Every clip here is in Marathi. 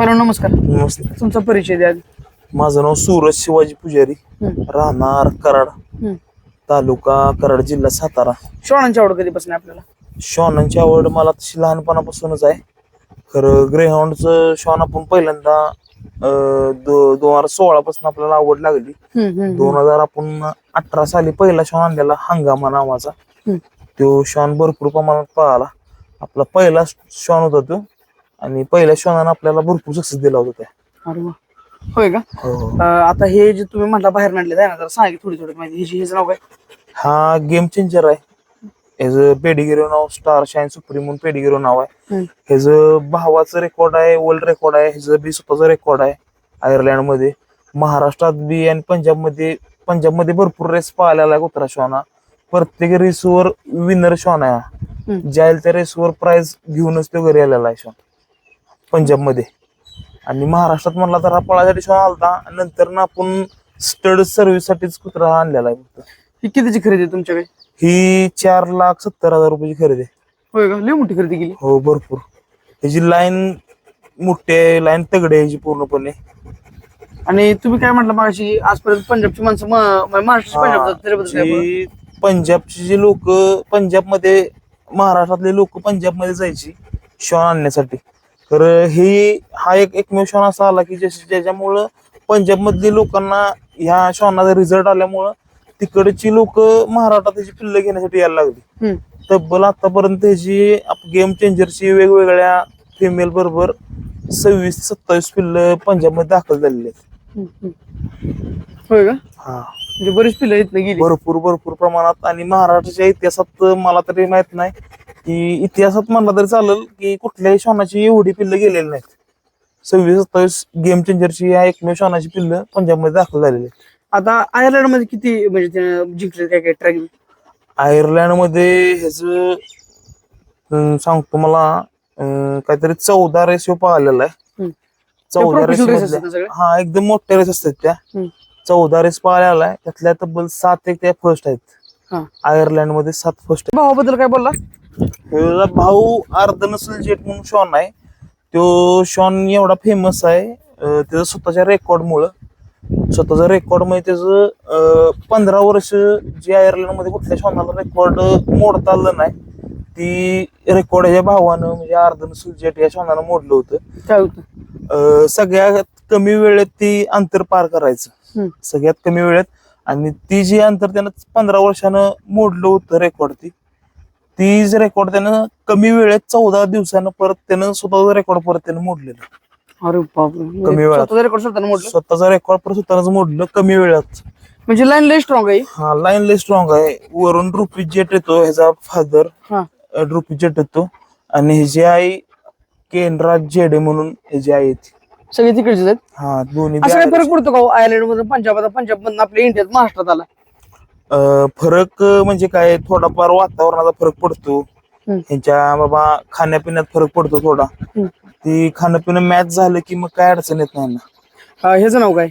पहिला नमस्कार. नमस्ते. तुमचा परिचय द्या. आधी. माझं नाव सूरज शिवाजी पुजारी. हम्म, राहणार कराड. हम्म. तालुका कराड जिल्हा सातारा. श्वानांची आवड कधीपासून आहे आपल्याला? श्वानांची आवड मला तशी लहानपणापासूनच आहे. खरं ग्रेहाऊंडचं श्वान आपण पहिल्यांदा अं, दो- दोन हजार सोळा पासून आपल्याला आवड लागली. हम्म, हम्म, दोन हजार आपण अठरा साली पहिला श्वान आणलेला हंगामा नावाचा. हम्म. तो श्वान भरपूर प्रमाणात पळाला. आपला पहिला श्वान होता तो. आणि पहिल्या श्वानानं आपल्याला भरपूर सक्सेस दिला होता त्या. अरे वा. होय का? हो. अं, आता हे जे तुम्ही म्हटलं बाहेर आणले आहे ना जरा सांगा की थोडी थोडी माहिती ह्याची ह्याचं नाव काय? हा गेम चेंजर आहे. ह्याच पेडिगिरो नाव स्टार शाईन सुप्रीम म्हणून पेडिगिरो नाव आहे. हम्म. ह्याचं भावाचं रेकॉर्ड आहे वर्ल्ड रेकॉर्ड आहे ह्याचं बी स्वतःचं रेकॉर्ड आहे आयर्लंडमध्ये. महाराष्ट्रात बी आणि पंजाबमध्ये पंजाबमध्ये भरपूर रेस पाहिलेला आहे कुत्रा श्वाना प्रत्येक रेसवर विनर श्वान आहे हा. हम्म. जाईल त्या रेसवर प्राइज घेऊनच तो घरी आलेला आहे श्वान पंजाबमध्ये आणि महाराष्ट्रात म्हणला तर हा पळासाठी श्वान आलता आणि नंतर ना आपण स्टड सर्व्हिस साठीच कुत्रा आणलेला आहे फक्त. ही कितीची खरेदी आहे तुमच्याकडे? ही चार लाख सत्तर हजार रुपयाची खरेदी आहे. होय का? लय मोठी खरेदी केली. हो भरपूर. ह्याची लाईन मोठी आहे लाईन तगडी आहे ह्याची पूर्णपणे. आणि तुम्ही काय म्हटलं मागाशी आजपर्यंत पंजाबची माणसं म- म- महाराष्ट्राची पंजाब जातात त्याच्याबद्दल काय बोला? जी पंजाबची जी लोक पंजाबमध्ये महाराष्ट्रातले लोक पंजाबमध्ये जायची श्वान आणण्यासाठी. तर हे हा एक एकमेव श्वान असा आला की ज्याच्या- ज्याच्यामुळं पंजाबमधली लोकांना ह्या श्वानाचा रिझल्ट आल्यामुळं तिकडची लोक महाराष्ट्रात त्याची पिल्लं घेण्यासाठी यायला लागली. तब्बल आतापर्यंत ह्याची गेम चेंजरची वेगवेगळ्या फिमेल बरोबर सव्वीस सत्तावीस पिल्ल पंजाबमध्ये दाखल झालेली आहेत. होय का? हा. म्हणजे बरीच पिल्लं गेली. भरपूर भरपूर प्रमाणात. आणि महाराष्ट्राच्या इतिहासात मला तरी माहीत नाही की इतिहासात म्हणलं तरी चालेल की कुठल्याही श्वानाची एवढी पिल्ल गेलेली नाहीत. सव्वीस सत्तावीस गेम चेंजरची या एकमेव श्वानाची पिल्ल पंजाबमध्ये दाखल झालेली आहेत. आता आयर्लंडमध्ये किती म्हणजे जिंकले काय काय ट्रॅक? आयर्लंडमध्ये ह्याच सांगतो मला अं, काहीतरी चौदा रेस ह्यो पाहिलेला आहे. हम्म. चौदा रेस सगळे? हा एकदम मोठ्या रेस असतात त्या. हम्म. चौदा रेस पाहिलेला आहे. त्यातल्या तब्बल सात एक त्या फर्स्ट आहेत. हा. आयर्लंडमध्ये सात फर्स्ट भावाबद्दल काय बोलला ह्याचा भाऊ अर्ध नसल जेट म्हणून शॉन आहे. तो शॉन एवढा फेमस आहे. त्याचं स्वतःच्या रेकॉर्ड मुळे. स्वतःचा रेकॉर्डमध्ये त्याचं पंधरा वर्ष जे आयर्लंडमध्ये कुठल्या शॉनाला रेकॉर्ड मोडता आलं नाही ती रेकॉर्ड ह्या भावानं म्हणजे अर्ध नसल जेट या शॉनानं मोडलं होतं. काय होतं? सगळ्यात कमी वेळेत ती अंतर पार करायचं. सगळ्यात कमी वेळेत. आणि ती जी अंतर त्यानं पंधरा वर्षानं मोडलं होतं रेकॉर्ड ती तीच रेकॉर्ड त्यानं कमी वेळेत चौदा दिवसानं परत त्यानं स्वतःचा रेकॉर्ड परत त्यानं मोडलेलं. अरे बापरे कमी वेळात. स्वतःचा रेकॉर्ड स्वतःनं मोडलं? स्वतःचा रेकॉर्ड परत स्वतःच मोडलं कमी वेळात. म्हणजे लाईन लय स्ट्रॉंग आहे. हा लाईन लय स्ट्रॉंग आहे. वरून रुपी जेट येतो ह्याचा फादर हा. रुपी जेट येतो. आणि ह्याची आई केनराज जेडे म्हणून ह्याची आई आहे ती. सगळे तिकडचे आहेत? हा दोन्ही असं फरक पडतो का आयर्लंड मधून पंजाब आता पंजाब मधून आपल्या इंडियात महाराष्ट्रात आला? फरक म्हणजे काय थोडाफार वातावरणाचा फरक पडतो. ह्यांच्या बाबा खाण्यापिण्यात फरक पडतो थोडा. ती खाणं मॅच झालं की मग काय अडचण येत नाही ना. हा, ह्याचं नाव काय?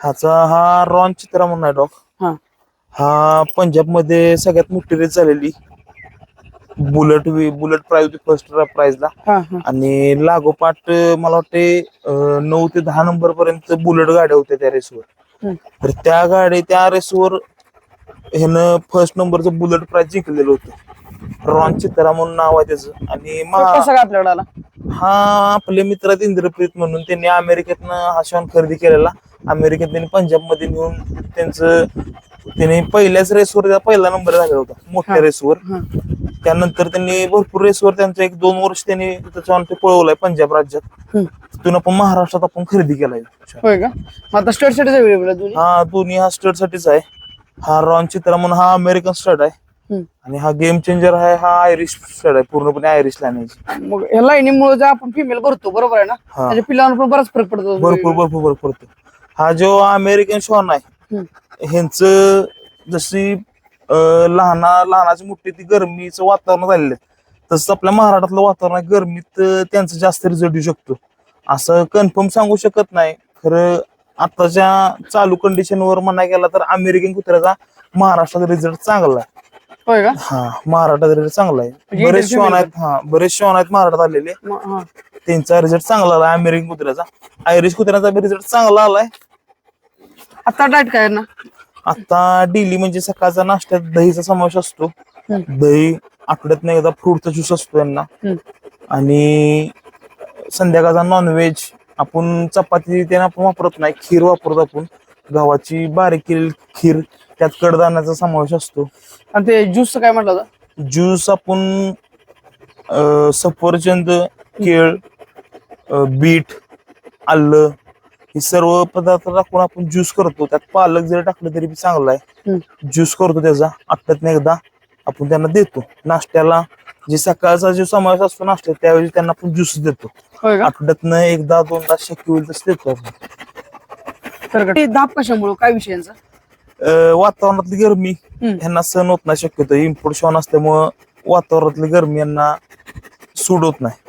ह्याचा हा रॉन चित्रा म्हणून डॉग हा. हा पंजाबमध्ये सगळ्यात मोठी रेस झालेली. बुलेट बुलेट प्राइज फर्स्ट प्राइजला हा हा. आणि लागोपाठ मला वाटते नऊ ते दहा नंबर पर्यंत बुलेट गाड्या होत्या त्या रेसवर. तर त्या गाडी त्या रेसवर ह्यानं फर्स्ट नंबरचं बुलेट प्राइज जिंकलेलं होतं. रॉन चित्रा म्हणून नाव आहे त्याचं. आणि तो महा- कसा काय आपल्याकडे आला? हा आपले मित्र आहेत इंद्रप्रीत म्हणून. त्यांनी अमेरिकेतनं हा शॉन खरेदी केलेला. अमेरिकेत त्यांनी पंजाबमध्ये नेऊन त्यांचं त्यांनी पहिल्याच रेसवर पहिला नंबर झाला होता. मोठ्या. रेसवर हा. त्यानंतर त्यांनी भरपूर रेसवर त्यांचं एक दोन वर्ष त्यांनी त्याच्यावर ते पळवलाय पंजाब राज्यात. हम्म. तिथून आपण महाराष्ट्रात आपण खरेदी केलाय. होय का? मग आता स्टेटसाठी दोन्ही? हा दोन्ही हा स्टड साठीच आहे. हा रॉन चित्रा म्हणून हा अमेरिकन स्टड आहे. आणि हा गेम चेंजर आहे हा आयरिश स्टड आहे पूर्णपणे आयरिश लँग्वेज मग ह्या लाईनीमुळे आपण फिमेल भरतो बरोबर आहे ना. त्याच्या पिलांवर पण बराच फरक पडतो. भरपूर भरपूर भरपूर पडतो. हा जो अमेरिकन शॉन आहे. ह्यांचं जशी लहाना लहानाची मोठी ती गरमीचं वातावरण झालेलं आहे तसं आपल्या महाराष्ट्रातलं वातावरण आहे. गरमीत त्यांचं जास्त रिझल्ट येऊ शकतो. असं कन्फर्म सांगू शकत नाही. खरं आताच्या चालू कंडिशनवर म्हणाय गेला तर अमेरिकन कुत्र्याचा महाराष्ट्राचा रिझल्ट चांगला आहे. होय का? हा महाराष्ट्राचा रिझल्ट चांगला आहे. म्हणजे बरेच श्वान आहेत हा बरेच श्वान आहेत महाराष्ट्रात आलेले. हा. त्यांचा रिझल्ट चांगला आला अमेरिकन कुत्र्याचा. आयरिश कुत्र्याचा बी रिझल्ट चांगला आलाय. आता डाएट काय ना? आता डेली म्हणजे सकाळचा नाश्त्यात दहीचा समावेश असतो. हम्म. दही आठवड्यात एकदा फ्रूटचा ज्यूस असतो यांना हम्म. आणि संध्याकाळचा नॉनव्हेज आपण चपाती त्यानं आपण वापरत नाही खीर वापरतो आपण. गव्हाची बारीक केलेली खीर त्यात कडधान्याचा समावेश असतो. आणि ते ज्यूस काय म्हटलं होतं? ज्यूस आपण अं, सफरचंद केळ अं, बीट आलं हे सर्व पदार्थ टाकून आपण ज्यूस करतो. त्यात पालक जरी टाकलं तरी बी चांगलं आहे. हम्म. ज्यूस करतो त्याचा आठवड्यात एकदा आपण त्यांना देतो. नाश्त्याला जे सकाळचा जो समावेश असतो नाश्त्यात त्यावेळी त्यांना आपण ज्यूस देतो. होय का? आठवड्यातनं एकदा दोनदा शक्य होईल तसं देतो आपण. तर ते दाब कशामुळे? काय विषय यांचा? अं, वातावरणातली गरमी. हम्म. यांना सहन होत नाही शक्यतो. इम्पोर्ट शॉन असल्यामुळं वातावरणातली गरमी यांना सूट होत नाही.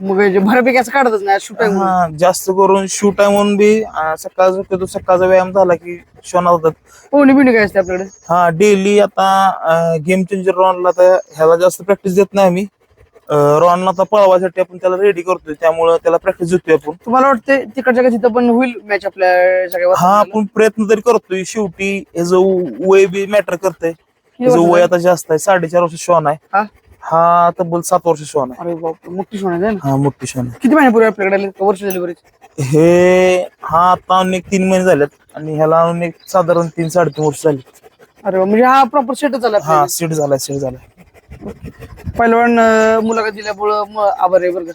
मग जे असं काढतच नाही शूट आहे म्हणून. हा जास्त करून शूट आहे म्हणून बी सकाळ शक्यतो सकाळचा व्यायाम झाला की शोना होतात पोहणी बिणी काय असते आपल्याकडे? हा डेली आता गेम चेंजर रॉनला तर ह्याला जास्त प्रॅक्टिस देत नाही आम्ही. रॉनला आता पळवायसाठी आपण त्याला रेडी करतोय त्यामुळं त्याला प्रॅक्टिस देतोय आपण. तुम्हाला वाटते तिकडच्या का तिथं पण होईल मॅच आपल्या सगळ्या हा? आपण प्रयत्न तरी करतोय शेवटी ह्याचं वय बी मॅटर करतंय. ह्याचं वर्षाचं वय? आता जास्त आहे साडेचार वर्ष शॉन आहे हा? तब्बल सात वर्ष शॉन आहे. अरे बाप मोठी सोन आहे ना? हा मोठी शॉन आहे. किती महिन्यापूर्वी आपल्याकडे आले? का वर्ष झाली बरेच हे हा आता एक तीन महिने झालेत. आणि ह्याला एक साधारण तीन साडेतीन वर्ष झाली. अरे वा, म्हणजे हा प्रॉपर सेटच झाला हा सीट झालाय सीट झालाय. पहिलवान अं, मुलाखत दिल्यामुळं म- आभार आहे बरं का?